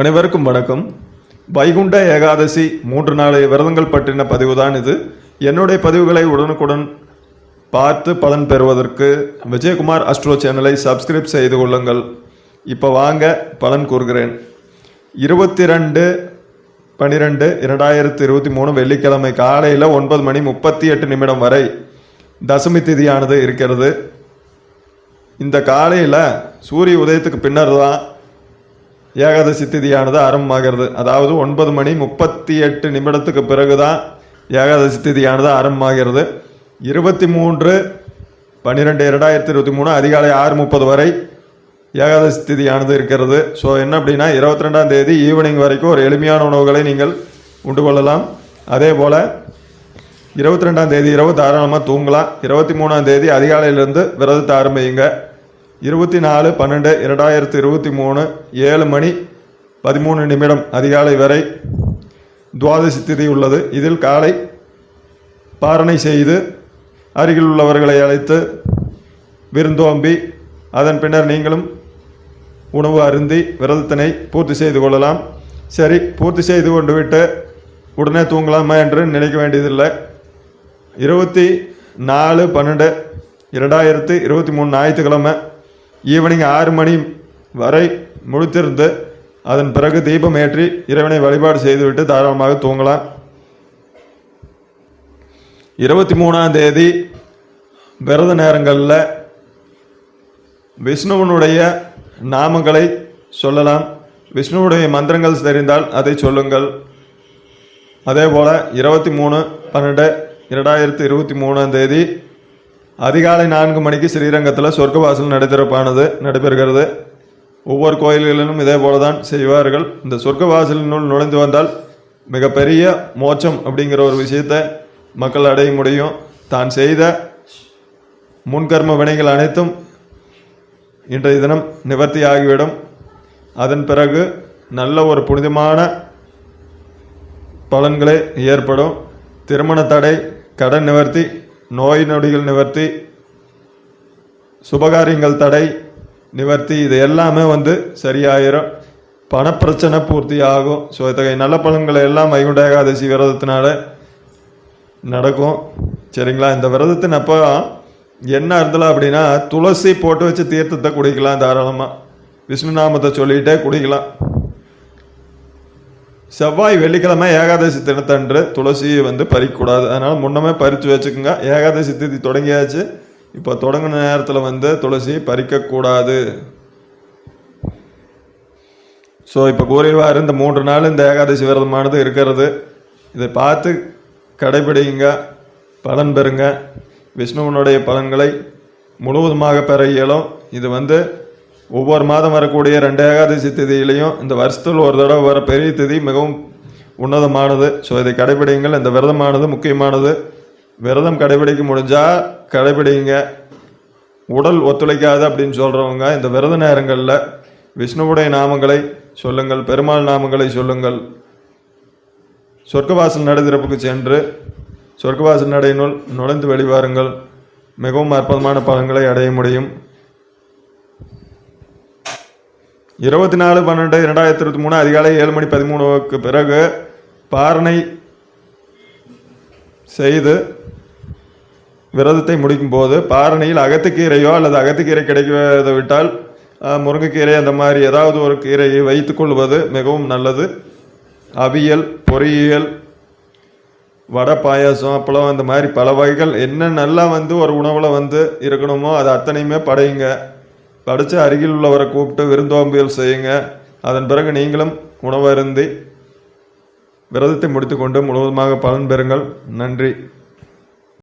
அனைவருக்கும் வணக்கம். வைகுண்ட ஏகாதசி மூன்று நாளைய விரதங்கள் பற்றின பதிவு தான் இது. என்னுடைய பதிவுகளை உடனுக்குடன் பார்த்து பலன் பெறுவதற்கு விஜயகுமார் அஸ்ட்ரோ சேனலை சப்ஸ்கிரைப் செய்து கொள்ளுங்கள். இப்போ வாங்க பலன் கூறுகிறேன். இருபத்தி ரெண்டு பன்னிரெண்டு இரண்டாயிரத்தி இருபத்தி மூணு வெள்ளிக்கிழமை காலையில் ஒன்பது மணி முப்பத்தி எட்டு நிமிடம் வரை தசமி திதியானது இருக்கிறது. இந்த காலையில் சூரிய உதயத்துக்கு பின்னர் தான் ஏகாதசி திதியானது ஆரம்பமாகிறது. அதாவது ஒன்பது மணி முப்பத்தி எட்டு நிமிடத்துக்கு பிறகுதான் ஏகாதசி திதியானது ஆரம்பமாகிறது. இருபத்தி மூன்று பன்னிரெண்டு இரண்டாயிரத்தி இருபத்தி மூணு அதிகாலை ஆறு முப்பது வரை ஏகாதசி திதியானது இருக்கிறது. ஸோ என்ன அப்படின்னா இருபத்தி ரெண்டாம் தேதி ஈவினிங் வரைக்கும் ஒரு எளிமையான உணவுகளை நீங்கள் உண்டு கொள்ளலாம். அதே போல் இருபத்தி ரெண்டாம் தேதி இரவு தாராளமாக தூங்கலாம். இருபத்தி மூணாம் தேதி அதிகாலையிலிருந்து விரதத்தை ஆரம்பியுங்க. இருபத்தி நாலு பன்னெண்டு இரண்டாயிரத்தி இருபத்தி மூணு ஏழு மணி பதிமூணு நிமிடம் அதிகாலை வரை துவாதசி திதி உள்ளது. இதில் காலை பாரணை செய்து அருகில் உள்ளவர்களை அழைத்து விருந்தோம்பி அதன் பின்னர் நீங்களும் உணவு அருந்தி விரதத்தினை பூர்த்தி செய்து கொள்ளலாம். சரி பூர்த்தி செய்து கொண்டு விட்டு உடனே தூங்கலாமா என்று நினைக்க வேண்டியதில்லை. இருபத்தி நாலு பன்னெண்டு இரண்டாயிரத்து இருபத்தி மூணு ஞாயிற்றுக்கிழமை ஈவினிங் ஆறு மணி வரை முழுத்திருந்து அதன் பிறகு தீபம் ஏற்றி இறைவனை வழிபாடு செய்துவிட்டு தாராளமாக தூங்கலாம். இருபத்தி மூணாம் தேதி விரத நேரங்களில் விஷ்ணுவனுடைய நாமங்களை சொல்லலாம். விஷ்ணுவுடைய மந்திரங்கள் தெரிந்தால் அதை சொல்லுங்கள். அதே போல் இருபத்தி மூணு பன்னெண்டு இரண்டாயிரத்தி இருபத்தி மூணாம் தேதி அதிகாலை நான்கு மணிக்கு ஸ்ரீரங்கத்தில் சொர்க்கவாசல் நடைத்திறப்பானது நடைபெறுகிறது. ஒவ்வொரு கோயில்களிலும் இதே போல தான் செய்வார்கள். இந்த சொர்க்கவாசலினுள் நுழைந்து வந்தால் மிகப்பெரிய மோட்சம் அப்படிங்கிற ஒரு விஷயத்தை மக்கள் அடைய முடியும். தான் செய்த முன்கர்ம வினைகள் அனைத்தும் இன்றைய தினம் நிவர்த்தி ஆகிவிடும். அதன் பிறகு நல்ல ஒரு புனிதமான பலன்களே ஏற்படும். திருமண தடை கடன் நிவர்த்தி நோய் நொடிகள் நிவர்த்தி சுபகாரியங்கள் தடை நிவர்த்தி இது எல்லாமே வந்து சரியாயிரும். பணப்பிரச்சனை பூர்த்தி ஆகும் ஸோ இத்தகைய நல்ல பலன்களை எல்லாம் வைகுண்ட ஏகாதசி விரதத்தினால நடக்கும். சரிங்களா? இந்த விரதத்தின் அப்போ என்ன இருந்தலாம் அப்படின்னா துளசி போட்டு வச்சு தீர்த்தத்தை குடிக்கலாம் தாராளமாக விஷ்ணு நாமத்தை சொல்லிகிட்டே குடிக்கலாம். செவ்வாய் வெள்ளிக்கிழமை ஏகாதசி தினத்தன்று துளசியை வந்து பறிக்கக்கூடாது அதனால் முன்னமே பறித்து வச்சுக்கோங்க. ஏகாதசி திதி தொடங்கியாச்சு. இப்போ தொடங்கின நேரத்தில் வந்து துளசி பறிக்கக்கூடாது. ஸோ இப்போ கூறியவாறு இந்த மூன்று நாள் இந்த ஏகாதசி விரதமானது இருக்கிறது. இதை பார்த்து கடைபிடிங்க. பலன் பெறுங்க. விஷ்ணுவனுடைய பலன்களை முழுவதுமாக பெற இயலும். இது வந்து ஒவ்வொரு மாதம் வரக்கூடிய ரெண்டு ஏகாதசி திதியிலையும் இந்த வருஷத்தில் ஒரு தடவை வர பெரிய திதி மிகவும் உன்னதமானது. ஸோ இதை கடைபிடிங்கள் இந்த விரதமானது முக்கியமானது. விரதம் கடைபிடிக்க முடிஞ்சால் கடைபிடிங்க. உடல் ஒத்துழைக்காது அப்படின்னு சொல்கிறவங்க இந்த விரத நேரங்களில் விஷ்ணுவுடைய நாமங்களை சொல்லுங்கள் பெருமாள் நாமங்களை சொல்லுங்கள். சொர்க்கவாசல் நடைதிறப்புக்கு சென்று சொர்க்கவாசல் நடையினுள் நுழைந்து வெளிவாருங்கள் மிகவும் அற்புதமான பலன்களை அடைய முடியும். இருபத்தி நாலு பன்னெண்டு இரண்டாயிரத்தி இருபத்தி மூணு அதிகாலை ஏழு மணி பதிமூணுக்கு பிறகு பாரணை செய்து விரதத்தை முடிக்கும் போது பாரணையில் அகத்துக்கீரையோ அல்லது அகத்துக்கீரை கிடைக்காத விட்டால் முருங்கைக்கீரை அந்த மாதிரி ஏதாவது ஒரு கீரையை வைத்துக்கொள்வது மிகவும் நல்லது. அவியல் பொறியியல் வடை பாயாசம் அப்பளம் அந்த மாதிரி பல வகைகள். என்ன நல்லா வந்து ஒரு உணவில் வந்து இருக்கணுமோ அது அத்தனையுமே படையுங்க. படித்து அருகில் உள்ளவரை கூப்பிட்டு விருந்தோம்பியல் செய்யுங்க. அதன் பிறகு நீங்களும் உணவருந்தி விரதத்தை முடித்துக்கொண்டு முழுவதுமாக பலன் பெறுங்கள். நன்றி.